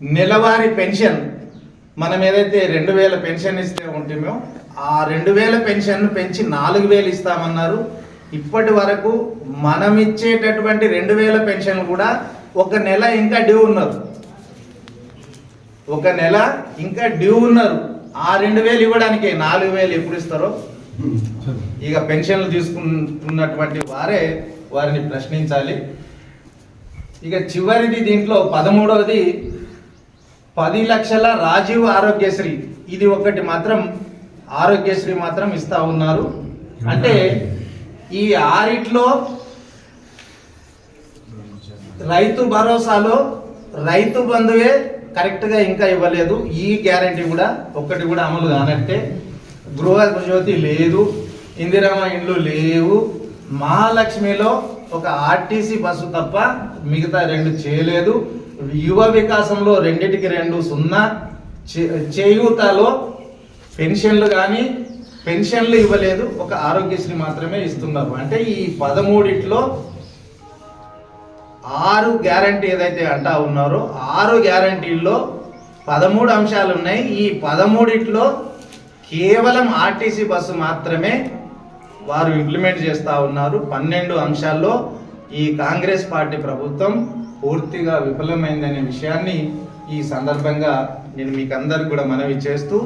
నెలవారీ పెన్షన్ మనం ఏదైతే రెండు వేల పెన్షన్ ఇస్తే ఉంటుమో ఆ రెండు వేల పెన్షన్ పెంచి నాలుగు వేలు ఇస్తామన్నారు. ఇప్పటి వరకు మనం ఇచ్చేటటువంటి రెండు వేల పెన్షన్ కూడా ఒక నెల ఇంకా డ్యూ ఉన్నారు. ఒక నెల ఇంకా డ్యూ ఉన్నారు. ఆ రెండు వేలు ఇవ్వడానికి నాలుగు వేలు ఎప్పుడు ఇస్తారో? ఇక పెన్షన్లు తీసుకుంటున్నటువంటి వారే వారిని ప్రశ్నించాలి. ఇక చివరిది దీంట్లో పదమూడవది పది లక్షల రాజీవ్ ఆరోగ్యశ్రీ. ఇది ఒకటి మాత్రం ఆరోగ్యశ్రీ మాత్రం ఇస్తా ఉన్నారు. అంటే ఈ ఆరిట్లో రైతు భరోసాలో రైతు బంధువే కరెక్ట్గా ఇంకా ఇవ్వలేదు. ఈ గ్యారంటీ కూడా ఒక్కటి కూడా అమలు కానట్టే. గృహ జ్యోతి లేదు ఇందిరమ్మ ఇండ్లు లేవు. మహాలక్ష్మిలో ఒక ఆర్టీసీ బస్సు తప్ప మిగతా రెండు చేయలేదు. యువ వికాసంలో రెండిటికి రెండు సున్నా. చే- చేయూతలో పెన్షన్లు కానీ పెన్షన్లు ఇవ్వలేదు. ఒక ఆరోగ్యశ్రీ మాత్రమే ఇస్తున్నారు అంటే ఈ పదమూడిట్లో ఆరు గ్యారంటీ ఏదైతే అంటా ఉన్నారో ఆరు గ్యారంటీల్లో పదమూడు అంశాలు ఉన్నాయి ఈ పదమూడిట్లో కేవలం ఆర్టీసీ బస్సు మాత్రమే వారు ఇంప్లిమెంట్ చేస్తూ ఉన్నారు. పన్నెండు అంశాల్లో ఈ కాంగ్రెస్ పార్టీ ప్రభుత్వం పూర్తిగా విఫలమైందనే విషయాన్ని ఈ సందర్భంగా నేను మీకు అందరికి కూడా మనవి చేస్తూ